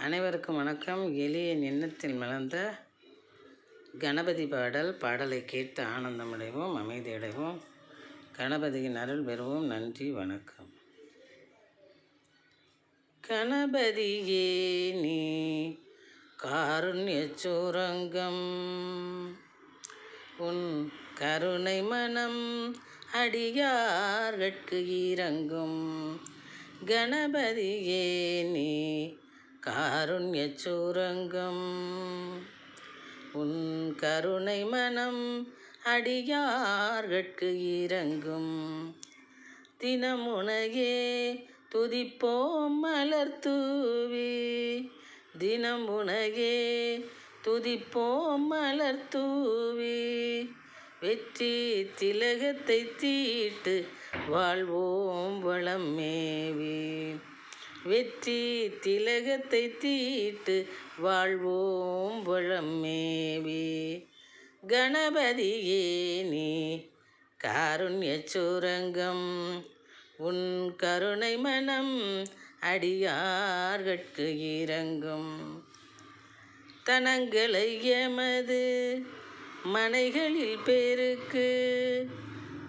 அனைவருக்கும் வணக்கம். எளிய எண்ணத்தில் மலர்ந்த கணபதி பாடல் பாடலை கேட்டு ஆனந்தமடைவோம் அமைதியடைவோம். கணபதியின் அருள் பெறுவோம். நன்றி வணக்கம். கணபதியே நீ காருண்ய சுரங்கம். உன் கருணை மனம் அடியார்கட்கு இறங்கும் கணபதியே நீ காருண்யச்சூரங்கம் உன் கருணை மனம் அடியார்கட்கு இறங்கும் தினமுனையே துதிப்போம் மலர் தூவி தினமுனையே துதிப்போம் மலர் தூவி வெற்றி திலகத்தை தீட்டு வாழ்வோம் வளம் மேவி. வெற்றி திலகத்தை தீட்டு வாழ்வோம் வளம் கணபதியே நீ காருண்ய சுரங்கம் உன் கருணை மனம் அடியார்கட்கு இறங்கும் தனங்களை எமது மனைகளில் பேருக்கு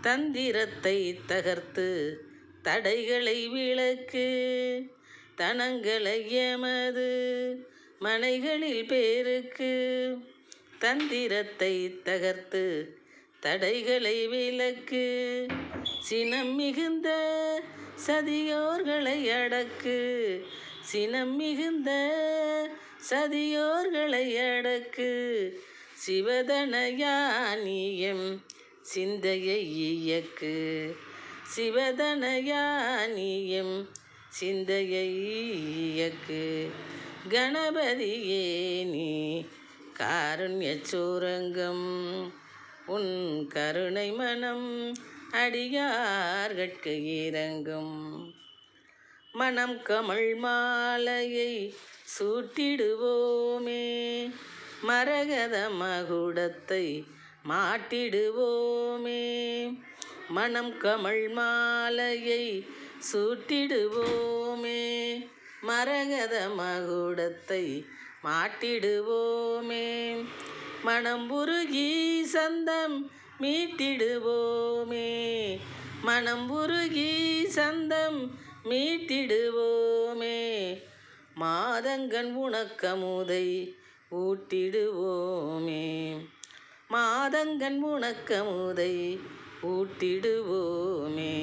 தந்திரத்தை தகர்த்து தடைகளை விளக்கு. தனங்களை எமது மனைகளில் பேருக்கு தந்திரத்தை தகர்த்து தடைகளை விளக்கு சினம் மிகுந்த சதியோர்களை அடக்கு சினம் மிகுந்த சதியோர்களை அடக்கு சிவதனயானியம் சிந்தையை இயக்கு சிவதனயானியம் சிந்தையை இயக்கு. கணபதியே நீ காருண்ய சூரங்கம். உன் கருணை மனம் அடியார்கட்கு இறங்கும். மனம் கமழ் மாலையை சூட்டிடுவோமே. மரகத மகுடத்தை மாட்டிடுவோமே. மனம் கமல் மாலையை சுட்டிடுவோமே மரகத மகுடத்தை மாட்டிடுவோமே. மனம் உருகி சந்தம் மீட்டிடுவோமே. மனம் உருகி சந்தம் மீட்டிடுவோமே. மாதங்கன் உணக்கமுதை ஊட்டிடுவோமே. மாதங்கன் உணக்கமுதை ஊட்டிடுவோமே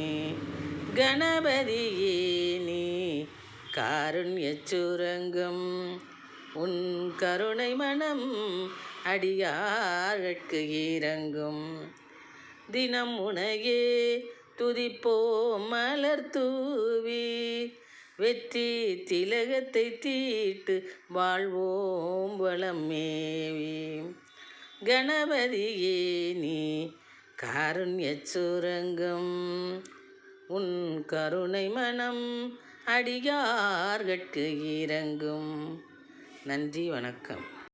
கணபதியே நீ காருண்ய சுரங்கம் உன் கருணை மனம் அடியார்க்கு இறங்கும் தினம் உனையே துதிப்போம் மலர் தூவி வெற்றி திலகத்தை தீட்டு வாழ்வோம் வளம் மேவி. கணபதியே நீ காருண்ய சுரங்கம் உன் கருணை மனம் அடியார்கட்கு இறங்கும். நன்றி வணக்கம்.